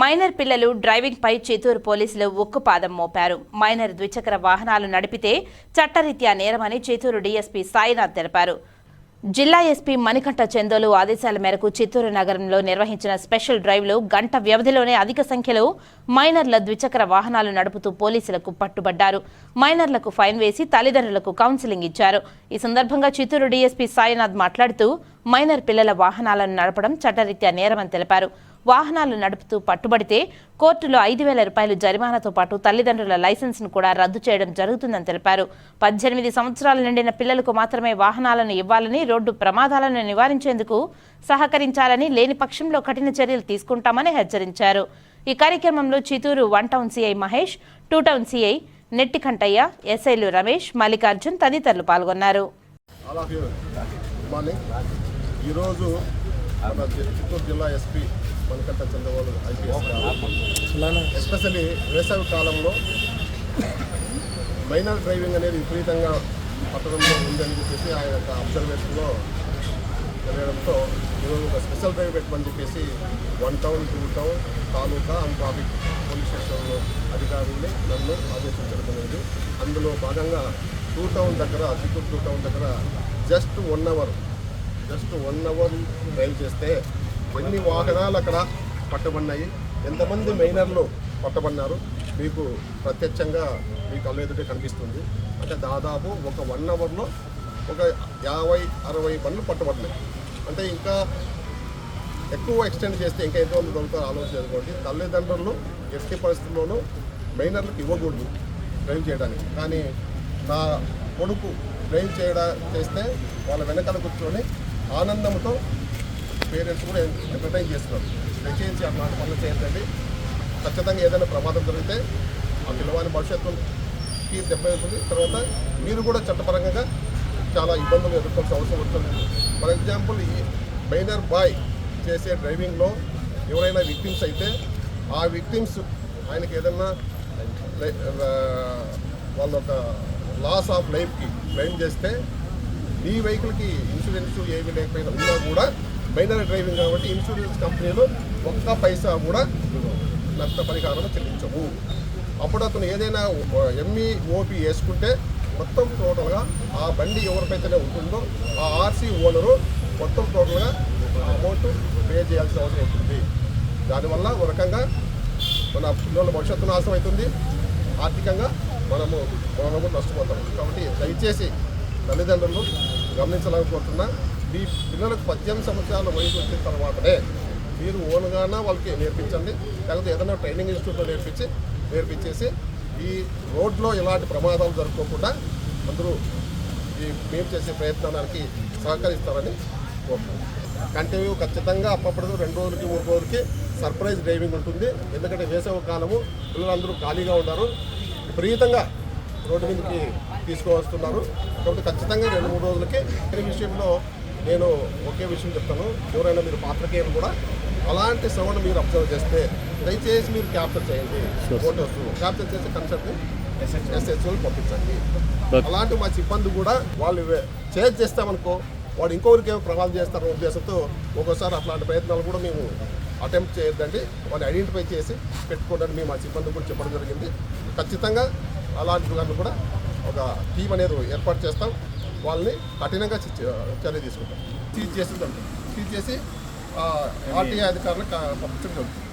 Minor పిల్లలు driving పై చిత్తూరు పోలీసులు ఉక్కుపాదం మోపారు. మైనర్ ద్విచక్ర వాహనాలు నడిపితే చట్టరీత్యా నేరమని చిత్తూరు డీఎస్పీ సాయినాథ్ తెలిపారు. జిల్లా ఎస్పీ మణికంఠ చందోలు ఆదేశాల మేరకు చిత్తూరు నగరంలో నిర్వహించిన స్పెషల్ డ్రైవ్లో గంట వ్యవధిలోనే అధిక సంఖ్యలో మైనర్ల ద్విచక్ర వాహనాలు నడుపుతూ పోలీసులకు పట్టుబడ్డారు. మైనర్లకు ఫైన్ వేసి తల్లిదండ్రులకు కౌన్సిలింగ్ ఇచ్చారు. ఈ సందర్భంగా చిత్తూరు డీఎస్పీ సాయినాథ్ మాట్లాడుతూ మైనర్ పిల్లల వాహనాలను నడపడం చట్టరీత్యా నేరమని తెలిపారు. వాహనాలు నడుపుతూ పట్టుబడితే కోర్టులో ఐదు వేల రూపాయలు జరిమానాతో పాటు తల్లిదండ్రుల లైసెన్స్ను కూడా రద్దు చేయడం జరుగుతుందని తెలిపారు. పద్దెనిమిది సంవత్సరాలు నిండిన పిల్లలకు మాత్రమే వాహనాలను ఇవ్వాలని రోడ్డు ప్రమాదాలను నివారించేందుకు సహకరించాలని లేని పక్షంలో కఠిన చర్యలు తీసుకుంటామని హెచ్చరించారు. ఈ కార్యక్రమంలో Chittoor one town CI Mahesh two town CI Nettikantaiah ఎస్ఐలు రమేష్ మల్లికార్జున్ తదితరులు పాల్గొన్నారు. ఈరోజు మన చిత్తూరు జిల్లా SP Manikanta Chandrababu IPS especially వేసవి కాలంలో మైనర్ డ్రైవింగ్ అనేది విపరీతంగా పట్టణంలో ఉందని చెప్పేసి ఆయన యొక్క అబ్జర్వేషన్లో జరగడంతో ఈరోజు ఒక స్పెషల్ డ్రైవ్ పెట్టమని చెప్పేసి one town two town taluka and traffic police స్టేషన్లో అధికారుల్ని నన్ను ఆదేశించడం అనేది. అందులో భాగంగా టూ టౌన్ దగ్గర చిత్తూరు టూ టౌన్ దగ్గర just one hour just one hour drive చేస్తే ఎన్ని వాహనాలు అక్కడ పట్టబడినాయి? ఎంతమంది మైనర్లు పట్టబడినారు? మీకు ప్రత్యక్షంగా మీ కళ్ళు ఎదుటే కనిపిస్తుంది. అంటే దాదాపు ఒక వన్ అవర్లో ఒక యాభై అరవై బండ్లు పట్టబడినాయి. అంటే ఇంకా ఎక్కువ ఎక్స్టెండ్ చేస్తే ఇంకా ఎంతమంది దొరుకుతారో ఆలోచన చేసుకోండి. తల్లిదండ్రులు ఎట్టి పరిస్థితుల్లోనూ మైనర్లకు ఇవ్వకూడదు డ్రైవ్ చేయడానికి. కానీ నా కొడుకు డ్రైవ్ చేయడా చేస్తే వాళ్ళ వెనకాల కూర్చొని ఆనందంతో పేరెంట్స్ కూడా ఎంటర్టైన్ చేస్తున్నారు. దయచేసి అట్లాంటి పనులు చేయండి. ఖచ్చితంగా ఏదైనా ప్రమాదం జరిగితే ఆ పిల్లవాని భవిష్యత్తుకి దెబ్బ అవుతుంది తర్వాత మీరు కూడా చట్టపరంగా చాలా ఇబ్బందులు ఎదుర్కోవాల్సిన అవసరం ఉంటుంది. ఫర్ ఎగ్జాంపుల్ ఈ మైనర్ బాయ్ చేసే డ్రైవింగ్లో ఎవరైనా విక్టిమ్స్ అయితే ఆ విక్టిమ్స్ ఆయనకి ఏదైనా వాళ్ళ ఒక లాస్ ఆఫ్ లైఫ్కి క్లెయిమ్ చేస్తే ఈ వెహికల్కి ఇన్సూరెన్స్ ఏమీ లేకపోయినా ఉన్నా కూడా మైనర్ డ్రైవింగ్ కాబట్టి ఇన్సూరెన్స్ కంపెనీలు ఒక్క పైసా కూడా నష్ట పరిహారం చెల్లించవు అప్పుడు అతను ఏదైనా ఎంఈ ఓపీ వేసుకుంటే మొత్తం టోటల్గా ఆ బండి ఎవరిపైతేనే ఉంటుందో ఆ ఆర్సీ ఓనరు మొత్తం టోటల్గా అమౌంట్ పే చేయాల్సిన అవసరం ఉంటుంది. దానివల్ల ఒక రకంగా మన పిల్లల భవిష్యత్తు నాశనం అవుతుంది ఆర్థికంగా మనము మనము నష్టపోతాం. కాబట్టి దయచేసి తల్లిదండ్రులు గమనించాలని కోరుతున్నా మీ పిల్లలకు పద్దెనిమిది సంవత్సరాల వయసు వచ్చిన తర్వాతనే మీరు ఓన్గానే వాళ్ళకి నేర్పించండి. లేకపోతే ఏదైనా ట్రైనింగ్ ఇన్స్టిట్యూట్లో నేర్పించి నేర్పించేసి ఈ రోడ్లో ఎలాంటి ప్రమాదాలు జరుపుకోకుండా అందరూ ఈ మేము చేసే ప్రయత్నానికి సహకరిస్తారని కోరుతున్నాను కంటిన్యూ ఖచ్చితంగా అప్పప్పుడు రెండు రోజులకి మూడు రోజులకి సర్ప్రైజ్ డ్రైవింగ్ ఉంటుంది. ఎందుకంటే వేసవ కాలము పిల్లలందరూ ఖాళీగా ఉన్నారు. విపరీతంగా రోడ్డు మీదకి తీసుకువస్తున్నారు. కాబట్టి ఖచ్చితంగా రెండు మూడు రోజులకి విషయంలో నేను ఒకే విషయం చెప్తాను. ఎవరైనా మీరు పాత్రకేయులు కూడా అలాంటి సౌండ్ మీరు అబ్జర్వ్ చేస్తే దయచేసి మీరు క్యాప్చర్ చేయండి. ఫోటోస్ క్యాప్చర్ చేసి కన్సల్ట్ ఎస్ఎస్ఓలు పంపించండి. అలాంటి మా సిబ్బంది కూడా వాళ్ళు చేజ్ చేస్తామనుకో వాడు ఇంకొకరికి ఏమో ప్రమాదం చేస్తారనే ఉద్దేశంతో ఒక్కోసారి అట్లాంటి ప్రయత్నాలు కూడా మేము అటెంప్ట్ చేయొద్దండి. వాడిని ఐడెంటిఫై చేసి పెట్టుకోవడానికి మేము మా సిబ్బంది కూడా చెప్పడం జరిగింది. ఖచ్చితంగా అలాంటి వాళ్ళు కూడా ఒక టీం అనేది ఏర్పాటు చేస్తాం. వాళ్ళని కఠినంగా చర్య తీసుకుంటాం. సీజ్ చేసి సీజ్ చేసి ఆర్టీఐ అధికారులకు పంపించడం జరుగుతుంది.